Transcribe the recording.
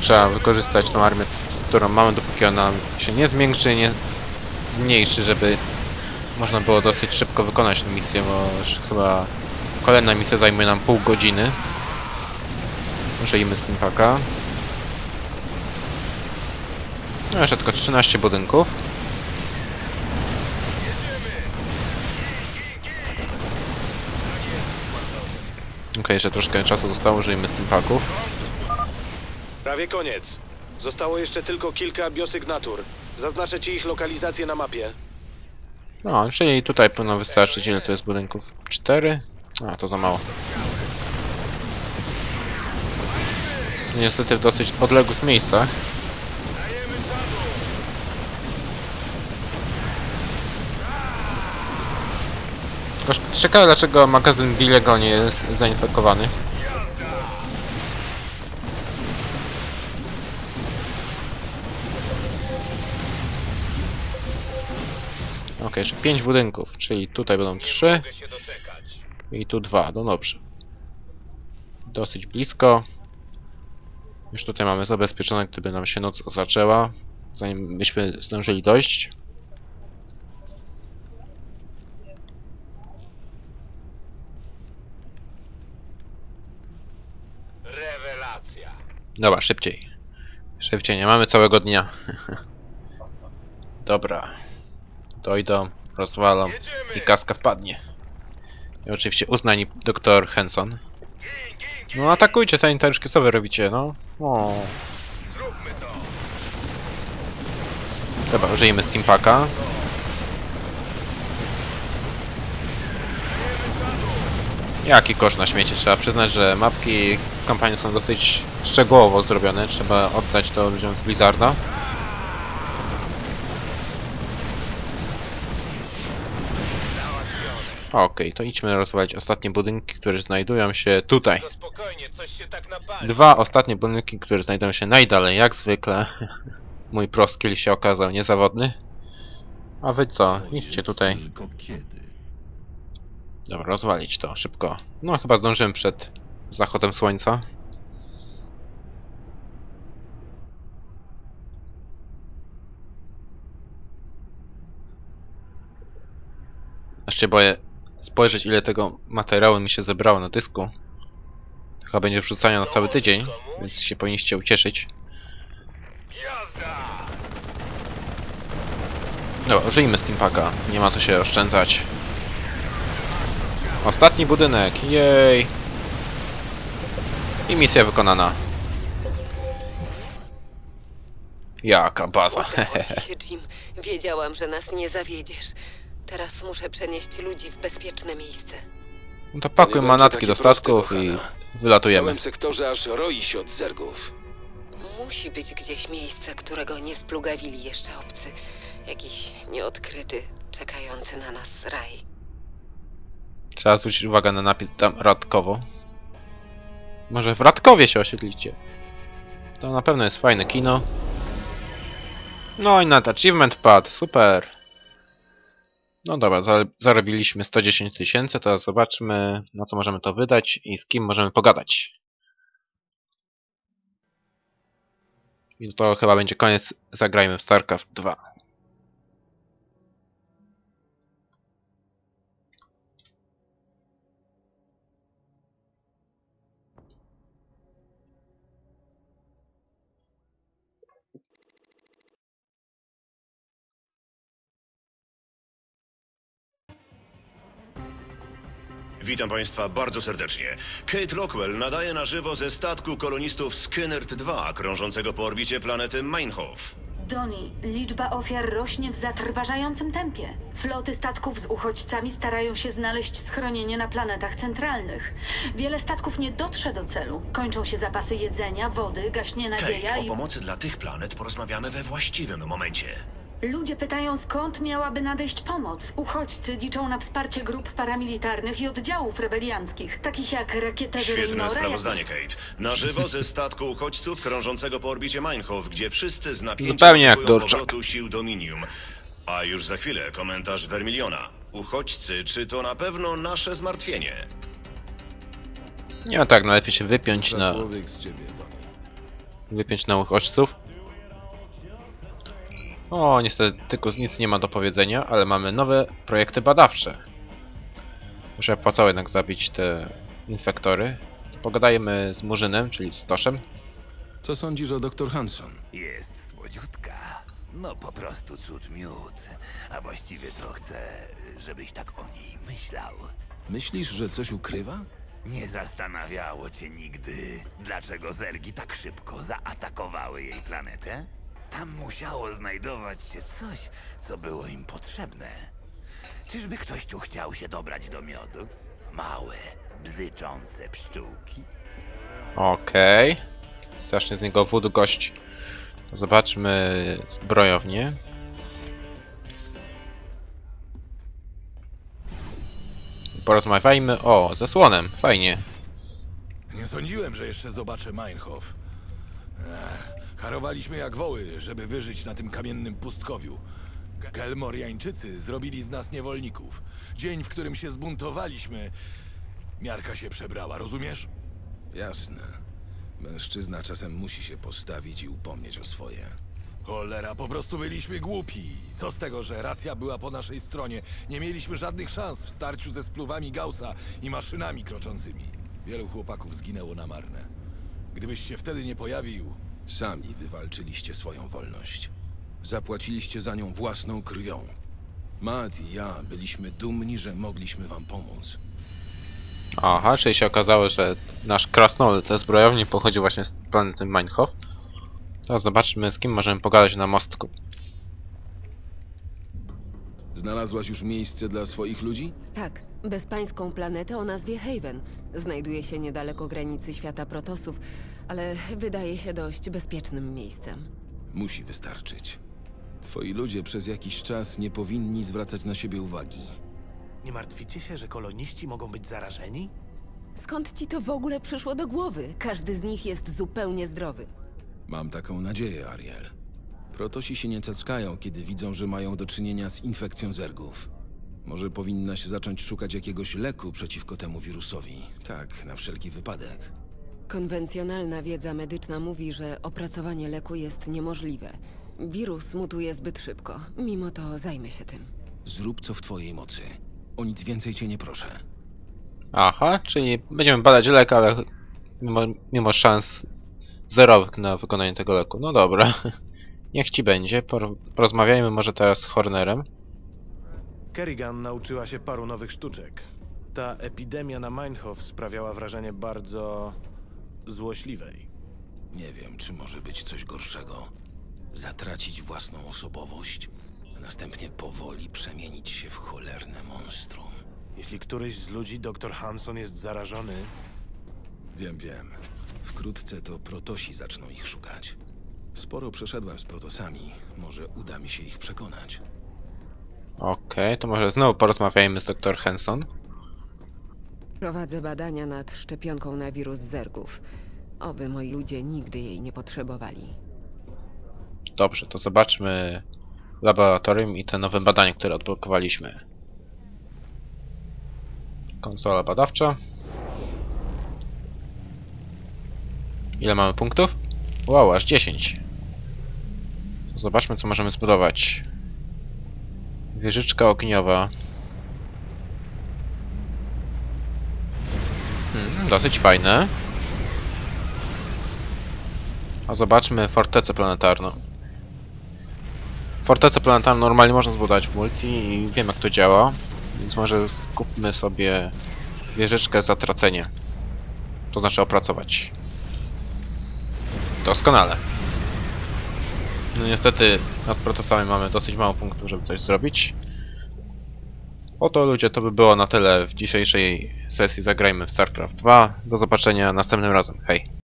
Trzeba wykorzystać tą armię, którą mamy, dopóki ona się nie zwiększy, nie zmniejszy, żeby można było dosyć szybko wykonać tę misję, bo już chyba kolejna misja zajmuje nam pół godziny. Użyjmy Steampaka. No jeszcze tylko 13 budynków. Okej, jeszcze troszkę czasu zostało, użyjmy Steampaków. Prawie koniec. Zostało jeszcze tylko kilka biosygnatur. Zaznaczę ci ich lokalizację na mapie. No, czyli tutaj powinno wystarczyć. Ile to jest budynków? 4? A, to za mało. Niestety w dosyć odległych miejscach. Ciekawe dlaczego magazyn Billego nie jest zainfekowany. Jeszcze 5 budynków, czyli tutaj będą 3 Mogę się doczekać. i tu 2, no dobrze. Dosyć blisko. Już tutaj mamy zabezpieczone, gdyby nam się noc zaczęła, zanim byśmy zdążyli dojść. Rewelacja. Dobra, szybciej. Szybciej, nie mamy całego dnia. Dobra. Dojdą, rozwalą i kaska wpadnie. I oczywiście uznani doktor Henson. No atakujcie sanitariuszki, co wy robicie, no? O. Dobra, użyjemy Steampaka. Jaki kosz na śmieci? Trzeba przyznać, że mapki kampanii są dosyć szczegółowo zrobione. Trzeba oddać to ludziom z Blizzarda. Okej, to idźmy rozwalić ostatnie budynki, które znajdują się tutaj. Się tak. Dwa ostatnie budynki, które znajdują się najdalej, jak zwykle. Mój pro skill się okazał niezawodny. A wy co? Idźcie tutaj. Dobra, rozwalić to szybko. No chyba zdążymy przed zachodem słońca. Się boję spojrzeć ile tego materiału mi się zebrało na dysku. Chyba będzie wrzucania na cały tydzień, więc się powinniście ucieszyć. Jazda! Dobra, użyjmy Steampaka. Nie ma co się oszczędzać. Ostatni budynek, jej! I misja wykonana. Jaka baza, się, Jim. Wiedziałam, że nas nie zawiedziesz. Teraz muszę przenieść ludzi w bezpieczne miejsce. No to pakuj manatki do statków i kochana. W wylatujemy. całym sektorze aż roi się od zergów. Musi być gdzieś miejsce, którego nie splugawili jeszcze obcy. Jakiś nieodkryty, czekający na nas raj. Trzeba zwrócić uwagę na napis tam Radkowo. Może w Radkowie się osiedlicie. To na pewno jest fajne kino. No i na achievement pad, super. No dobra, za zarobiliśmy 110 tysięcy, teraz zobaczmy na co możemy to wydać i z kim możemy pogadać. I to chyba będzie koniec, zagrajmy w StarCraft 2. Witam Państwa bardzo serdecznie. Kate Lockwell nadaje na żywo ze statku kolonistów Skinnerd 2, krążącego po orbicie planety Meinhof. Doni, liczba ofiar rośnie w zatrważającym tempie. Floty statków z uchodźcami starają się znaleźć schronienie na planetach centralnych. Wiele statków nie dotrze do celu. Kończą się zapasy jedzenia, wody, gaśnie nadzieja Kate, o i... pomocy dla tych planet porozmawiamy we właściwym momencie. Ludzie pytają, skąd miałaby nadejść pomoc. Uchodźcy liczą na wsparcie grup paramilitarnych i oddziałów rebelianckich, takich jak rakieterzy Świetne Raynora, sprawozdanie, Kate. Na żywo ze statku uchodźców krążącego po orbicie Meinhof, gdzie wszyscy z napięciem Zupełnie jak powrotu sił Dominium. A już za chwilę komentarz Vermiliona. Uchodźcy, czy to na pewno nasze zmartwienie? Nie no tak, najlepiej się wypiąć na Człowiek z ciebie, Bonnie. wypiąć nowych uchodźców. O, niestety tylko nic nie ma do powiedzenia, ale mamy nowe projekty badawcze. Muszę opłacało jednak zabić te infektory. Pogadajmy z Murzynem, czyli z Toszem. Co sądzisz o dr Hanson? Jest słodziutka. No po prostu cud miód. A właściwie to chcę, żebyś tak o niej myślał. Myślisz, że coś ukrywa? Nie zastanawiało cię nigdy, dlaczego zergi tak szybko zaatakowały jej planetę? Tam musiało znajdować się coś, co było im potrzebne. Czyżby ktoś tu chciał się dobrać do miodu? Małe, bzyczące pszczółki? Okej. Strasznie z niego wód gość. Zobaczmy zbrojownię. Porozmawiajmy o zasłonem. Fajnie. Nie sądziłem, że jeszcze zobaczę Meinhof. Harowaliśmy jak woły, żeby wyżyć na tym kamiennym pustkowiu. Kelmoriańczycy zrobili z nas niewolników. Dzień, w którym się zbuntowaliśmy, miarka się przebrała, rozumiesz? Jasne. Mężczyzna czasem musi się postawić i upomnieć o swoje. Cholera, po prostu byliśmy głupi. Co z tego, że racja była po naszej stronie? Nie mieliśmy żadnych szans w starciu ze spluwami Gaussa i maszynami kroczącymi. Wielu chłopaków zginęło na marne. Gdybyś się wtedy nie pojawił, Sami wywalczyliście swoją wolność. Zapłaciliście za nią własną krwią. Matt i ja byliśmy dumni, że mogliśmy wam pomóc. Aha, czyli się okazało, że nasz krasnolud ze zbrojowni pochodzi właśnie z planety Meinhof. Teraz zobaczmy, z kim możemy pogadać na mostku. Znalazłaś już miejsce dla swoich ludzi? Tak, bezpańską planetę o nazwie Haven. Znajduje się niedaleko granicy świata protosów, ale wydaje się dość bezpiecznym miejscem. Musi wystarczyć. Twoi ludzie przez jakiś czas nie powinni zwracać na siebie uwagi. Nie martwicie się, że koloniści mogą być zarażeni? Skąd ci to w ogóle przyszło do głowy? Każdy z nich jest zupełnie zdrowy. Mam taką nadzieję, Ariel. Protosi się nie cackają, kiedy widzą, że mają do czynienia z infekcją zergów. Może powinnaś zacząć szukać jakiegoś leku przeciwko temu wirusowi. Tak, na wszelki wypadek. Konwencjonalna wiedza medyczna mówi, że opracowanie leku jest niemożliwe. Wirus mutuje zbyt szybko. Mimo to zajmę się tym. Zrób co w twojej mocy. O nic więcej cię nie proszę. Aha, czyli będziemy badać lek, ale mimo, mimo szans zerowych na wykonanie tego leku. No dobra. Niech ci będzie. Por porozmawiajmy może teraz z Hornerem. Kerrigan nauczyła się paru nowych sztuczek. Ta epidemia na Meinhof sprawiała wrażenie bardzo złośliwej. Nie wiem, czy może być coś gorszego. Zatracić własną osobowość, a następnie powoli przemienić się w cholerne monstrum. Jeśli któryś z ludzi, dr Hanson, jest zarażony, Wiem, wiem. Wkrótce to protosi zaczną ich szukać. Sporo przeszedłem z protosami. Może uda mi się ich przekonać. Okej, to może znowu porozmawiajmy z dr Henson. Prowadzę badania nad szczepionką na wirus zergów. Oby moi ludzie nigdy jej nie potrzebowali. Dobrze, to zobaczmy laboratorium i te nowe badania, które odblokowaliśmy. Konsola badawcza. Ile mamy punktów? Wow, aż 10. Zobaczmy, co możemy zbudować. Wieżyczka ogniowa. Hmm, dosyć fajne. A zobaczmy fortecę planetarną. Fortecę planetarną normalnie można zbudować w multi i wiem jak to działa. Więc może skupmy sobie wieżyczkę zatracenie. To znaczy opracować. Doskonale. No niestety nad protosami mamy dosyć mało punktów, żeby coś zrobić. Oto ludzie, to by było na tyle w dzisiejszej sesji Zagrajmy w StarCraft 2. Do zobaczenia następnym razem. Hej!